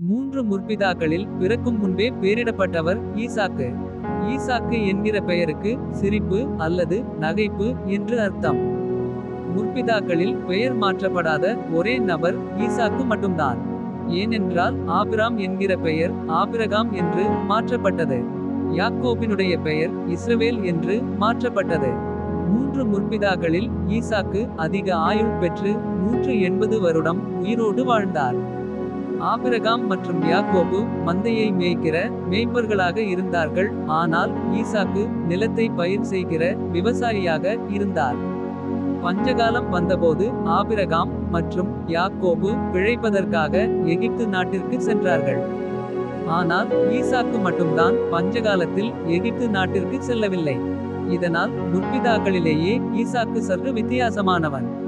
மூன்று முற்பிதாக்களில் பிறக்கும் முன்பே பேரிடப்பட்டவர் ஈசாக்கு. ஈசாக்கு என்கிற பெயருக்கு சிரிப்பு அல்லது நகைப்பு என்று அர்த்தம். முற்பிதாக்களில் பெயர் மாற்றப்படாத ஒரே நபர் ஈசாக்கு மட்டும்தான். ஏனென்றால் ஆபிராம் என்கிற பெயர் ஆபிரகாம் என்று மாற்றப்பட்டது. யாக்கோபினுடைய பெயர் இஸ்ரவேல் என்று மாற்றப்பட்டது. மூன்று முற்பிதாக்களில் ஈசாக்கு அதிக ஆயுள் பெற்று நூற்று எண்பது வருடம் உயிரோடு வாழ்ந்தார். ஆபிரகாம் மற்றும் யாக்கோபு மந்தையை மேய்க்கிற மேய்ப்பர்களாக இருந்தார்கள். ஆனால் ஈசாக்கு நிலத்தை பயிர் செய்கிற விவசாயியாக இருந்தார். பஞ்சகாலம் வந்தபோது ஆபிரகாம் மற்றும் யாக்கோபு பிழைப்பதற்காக எகிப்து நாட்டிற்கு சென்றார்கள். ஆனால் ஈசாக்கு மட்டும்தான் பஞ்சகாலத்தில் எகிப்து நாட்டிற்கு செல்லவில்லை. இதனால் முற்பிதாக்களிலேயே ஈசாக்கு சற்று வித்தியாசமானவன்.